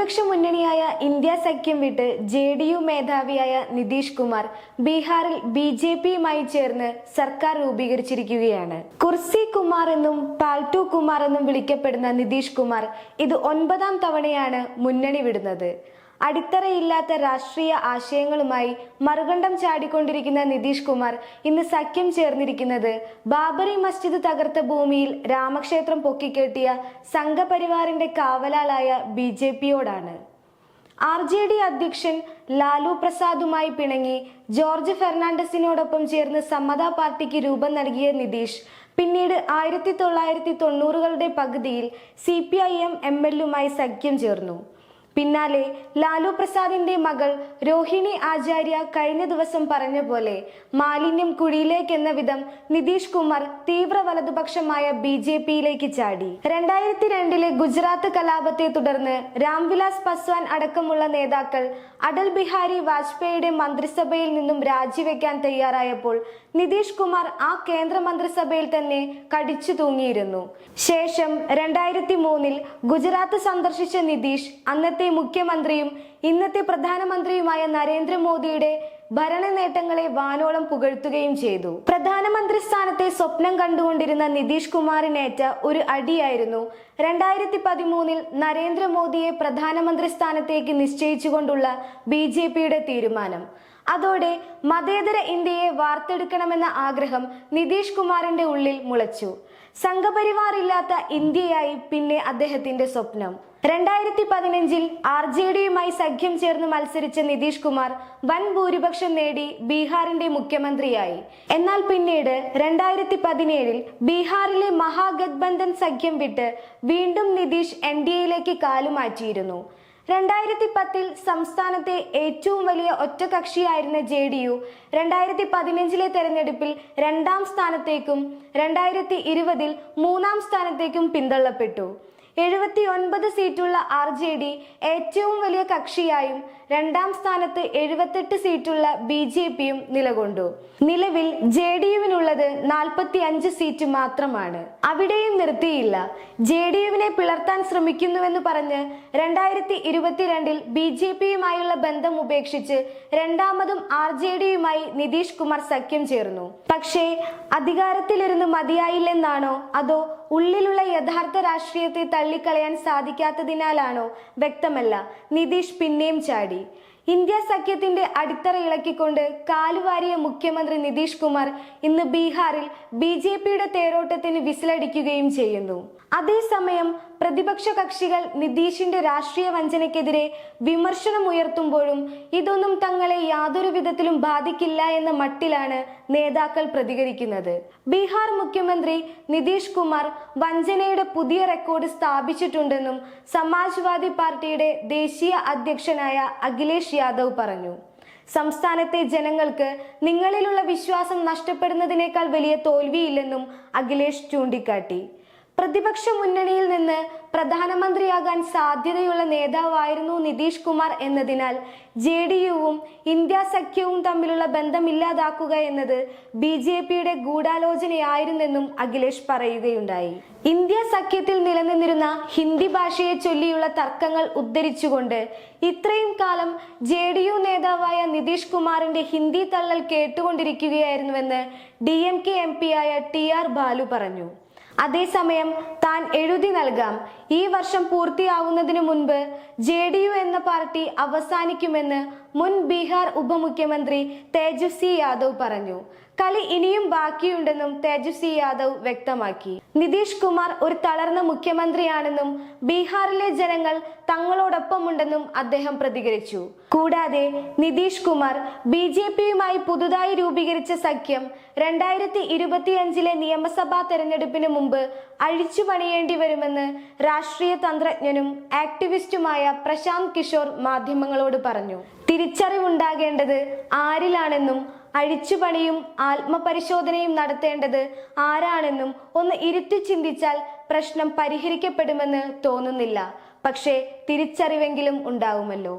പ്രതിപക്ഷ മുന്നണിയായ ഇന്ത്യ സഖ്യം വിട്ട് ജെ ഡി യു മേധാവിയായ നിതീഷ് കുമാർ ബീഹാറിൽ ബി ജെ പിയുമായി ചേർന്ന് സർക്കാർ രൂപീകരിച്ചിരിക്കുകയാണ്. കുർസി കുമാർ എന്നും പാൽട്ടു കുമാർ എന്നും വിളിക്കപ്പെടുന്ന നിതീഷ് കുമാർ ഇത് ഒൻപതാം തവണയാണ് മുന്നണി വിടുന്നത്. അടിത്തറയില്ലാത്ത രാഷ്ട്രീയ ആശയങ്ങളുമായി മറുകണ്ഠം ചാടിക്കൊണ്ടിരിക്കുന്ന നിതീഷ് കുമാർ ഇന്ന് സഖ്യം ചേർന്നിരിക്കുന്നത് ബാബറി മസ്ജിദ് തകർത്ത ഭൂമിയിൽ രാമക്ഷേത്രം പൊക്കിക്കെട്ടിയ സംഘപരിവാറിന്റെ കാവലാളായ ബി ജെ പിയോടാണ്. ആർ ജെ ഡി അധ്യക്ഷൻ ലാലു പ്രസാദുമായി പിണങ്ങി ജോർജ് ഫെർണാണ്ടസിനോടൊപ്പം ചേർന്ന് സമത പാർട്ടിക്ക് രൂപം നൽകിയ നിതീഷ് പിന്നീട് ആയിരത്തി തൊള്ളായിരത്തി തൊണ്ണൂറുകളുടെ പകുതിയിൽ C P I M M എല്ലുമായി സഖ്യം ചേർന്നു. പിന്നാലെ ലാലു പ്രസാദിന്റെ മകൾ രോഹിണി ആചാര്യ കഴിഞ്ഞ ദിവസം പറഞ്ഞ പോലെ മാലിന്യം കുഴിയിലേക്ക് എന്ന വിധം നിതീഷ് കുമാർ തീവ്ര വലതുപക്ഷമായ ബി ജെ പിയിലേക്ക് ചാടി. രണ്ടായിരത്തി രണ്ടിലെ ഗുജറാത്ത് കലാപത്തെ തുടർന്ന് രാംവിലാസ് പസ്വാൻ അടക്കമുള്ള നേതാക്കൾ അടൽ ബിഹാരി വാജ്പേയിയുടെ മന്ത്രിസഭയിൽ നിന്നും രാജിവെക്കാൻ തയ്യാറായപ്പോൾ നിതീഷ് കുമാർ ആ കേന്ദ്ര മന്ത്രിസഭയിൽ തന്നെ കടിച്ചു തൂങ്ങിയിരുന്നു. ശേഷം രണ്ടായിരത്തി മൂന്നിൽ ഗുജറാത്ത് സന്ദർശിച്ച നിതീഷ് അന്നത്തെ മുഖ്യമന്ത്രിയും ഇന്നത്തെ പ്രധാനമന്ത്രിയുമായ നരേന്ദ്രമോദിയുടെ ഭരണ നേട്ടങ്ങളെ വാനോളം പുകഴ്ത്തുകയും ചെയ്തു. പ്രധാനമന്ത്രി സ്ഥാനത്തെ സ്വപ്നം കണ്ടുകൊണ്ടിരുന്ന നിതീഷ് കുമാറിനേറ്റ ഒരു അടിയായിരുന്നു രണ്ടായിരത്തി പതിമൂന്നിൽ നരേന്ദ്രമോദിയെ പ്രധാനമന്ത്രി സ്ഥാനത്തേക്ക് നിശ്ചയിച്ചുകൊണ്ടുള്ള ബി ജെ പിയുടെ തീരുമാനം. അതോടെ മതേതര ഇന്ത്യയെ വാർത്തെടുക്കണമെന്ന ആഗ്രഹം നിതീഷ് കുമാറിന്റെ ഉള്ളിൽ മുളച്ചു. സംഘപരിവാർ ഇല്ലാത്ത ഇന്ത്യയായി പിന്നെ അദ്ദേഹത്തിന്റെ സ്വപ്നം. രണ്ടായിരത്തി പതിനഞ്ചിൽ ആർ ജെ ഡിയുമായി സഖ്യം ചേർന്ന് മത്സരിച്ച നിതീഷ് കുമാർ വൻ ഭൂരിപക്ഷം നേടി ബീഹാറിന്റെ മുഖ്യമന്ത്രിയായി. എന്നാൽ പിന്നീട് രണ്ടായിരത്തി പതിനേഴിൽ ബീഹാറിലെ മഹാഗത്ബന്ധൻ സഖ്യം വിട്ട് വീണ്ടും നിതീഷ് എൻ ഡി എയിലേക്ക് കാലുമാറ്റിയിരുന്നു. രണ്ടായിരത്തി പത്തിൽ സംസ്ഥാനത്തെ ഏറ്റവും വലിയ ഒറ്റകക്ഷിയായിരുന്ന ജെ ഡി യു രണ്ടായിരത്തി പതിനഞ്ചിലെ തെരഞ്ഞെടുപ്പിൽ രണ്ടാം സ്ഥാനത്തേക്കും രണ്ടായിരത്തി ഇരുപതിൽ മൂന്നാം സ്ഥാനത്തേക്കും പിന്തള്ളപ്പെട്ടു. എഴുപത്തി ഒൻപത് സീറ്റുള്ള ആർ ജെ ഡി ഏറ്റവും വലിയ കക്ഷിയായും രണ്ടാം സ്ഥാനത്ത് എഴുപത്തെട്ട് സീറ്റുള്ള ബി ജെ പിയും നിലകൊണ്ടു. നിലവിൽ ജെ ഡി യുവിനുള്ളത് നാൽപ്പത്തി അഞ്ച് സീറ്റ് മാത്രമാണ്. അവിടെയും നിർത്തിയില്ല. ജെ ഡി യുവിനെ പിളർത്താൻ ശ്രമിക്കുന്നുവെന്ന് പറഞ്ഞ് രണ്ടായിരത്തി ഇരുപത്തിരണ്ടിൽ ബി ജെ പിയുമായുള്ള ബന്ധം ഉപേക്ഷിച്ച് രണ്ടാമതും ആർ ജെ ഡിയുമായി നിതീഷ് കുമാർ സഖ്യം ചേർന്നു. പക്ഷേ അധികാരത്തിലിരുന്ന് മതിയായില്ലെന്നാണോ അതോ ഉള്ളിലുള്ള യഥാർത്ഥ രാഷ്ട്രീയത്തെ തള്ളിക്കളയാൻ സാധിക്കാത്തതിനാലാണോ? വ്യക്തമല്ല. നിതീഷ് പിന്നെയും ചാടി. ഇന്ത്യ സഖ്യത്തിന്റെ അടിത്തറ ഇളക്കിക്കൊണ്ട് കാലുവാരിയ മുഖ്യമന്ത്രി നിതീഷ് കുമാർ ഇന്ന് ബീഹാറിൽ ബി ജെ പിയുടെ തേരോട്ടത്തിന് വിസിലടിക്കുകയും ചെയ്യുന്നു. അതേസമയം പ്രതിപക്ഷ കക്ഷികൾ നിതീഷിന്റെ രാഷ്ട്രീയ വഞ്ചനയ്ക്കെതിരെ വിമർശനം ഉയർത്തുമ്പോഴും ഇതൊന്നും തങ്ങളെ യാതൊരു വിധത്തിലും ബാധിക്കില്ല എന്ന മട്ടിലാണ് നേതാക്കൾ പ്രതികരിക്കുന്നത്. ബീഹാർ മുഖ്യമന്ത്രി നിതീഷ് കുമാർ വഞ്ചനയുടെ പുതിയ റെക്കോർഡ് സ്ഥാപിച്ചിട്ടുണ്ടെന്നും സമാജ്വാദി പാർട്ടിയുടെ ദേശീയ അധ്യക്ഷനായ അഖിലേഷ് യാദവ് പറഞ്ഞു. സംസ്ഥാനത്തെ ജനങ്ങൾക്ക് നിങ്ങളിലുള്ള വിശ്വാസം നഷ്ടപ്പെടുന്നതിനേക്കാൾ വലിയ തോൽവിയില്ലെന്നും അഖിലേഷ് ചൂണ്ടിക്കാട്ടി. പ്രതിപക്ഷ മുന്നണിയിൽ നിന്ന് പ്രധാനമന്ത്രിയാകാൻ സാധ്യതയുള്ള നേതാവായിരുന്നു നിതീഷ് കുമാർ എന്നതിനാൽ ജെ ഡി യുവും ഇന്ത്യ സഖ്യവും തമ്മിലുള്ള ബന്ധമില്ലാതാക്കുക എന്നത് ബി ജെ പിയുടെ ഗൂഢാലോചനയായിരുന്നെന്നും അഖിലേഷ് പറയുകയുണ്ടായി. ഇന്ത്യ സഖ്യത്തിൽ നിലനിന്നിരുന്ന ഹിന്ദി ഭാഷയെ ചൊല്ലിയുള്ള തർക്കങ്ങൾ ഉദ്ധരിച്ചുകൊണ്ട് ഇത്രയും കാലം ജെ ഡി യു നേതാവായ നിതീഷ് കുമാറിന്റെ ഹിന്ദി തള്ളൽ കേട്ടുകൊണ്ടിരിക്കുകയായിരുന്നുവെന്ന് ഡി എം കെ എം പിയായ ടി ആർ ബാലു പറഞ്ഞു. അതേസമയം താൻ എഴുതി നൽകാം ഈ വർഷം പൂർത്തിയാവുന്നതിനു മുൻപ് ജെ എന്ന പാർട്ടി അവസാനിക്കുമെന്ന് മുൻ ബീഹാർ ഉപമുഖ്യമന്ത്രി തേജസ്വി യാദവ് പറഞ്ഞു. കളി ഇനിയും ബാക്കിയുണ്ടെന്നും തേജസ്വി യാദവ് വ്യക്തമാക്കി. നിതീഷ് കുമാർ ഒരു തളർന്ന മുഖ്യമന്ത്രിയാണെന്നും ബീഹാറിലെ ജനങ്ങൾ തങ്ങളോടൊപ്പമുണ്ടെന്നും അദ്ദേഹം പ്രതികരിച്ചു. കൂടാതെ നിതീഷ് കുമാർ ബി ജെ പിയുമായി പുതുതായി രൂപീകരിച്ച സഖ്യം രണ്ടായിരത്തി ഇരുപത്തിയഞ്ചിലെ നിയമസഭാ തെരഞ്ഞെടുപ്പിന് മുമ്പ് അഴിച്ചു പണിയേണ്ടി വരുമെന്ന് രാഷ്ട്രീയ തന്ത്രജ്ഞനും ആക്ടിവിസ്റ്റുമായ പ്രശാന്ത് കിഷോർ മാധ്യമങ്ങളോട് പറഞ്ഞു. തിരിച്ചറിവുണ്ടാകേണ്ടത് ആരിലാണെന്നും അഴിച്ചുപണിയും ആത്മപരിശോധനയും നടത്തേണ്ടത് ആരാണെന്നും ഒന്ന് ഇരുത്തി ചിന്തിച്ചാൽ പ്രശ്നം പരിഹരിക്കപ്പെടുമെന്ന് തോന്നുന്നില്ല. പക്ഷേ തിരിച്ചറിവെങ്കിലും ഉണ്ടാവുമല്ലോ.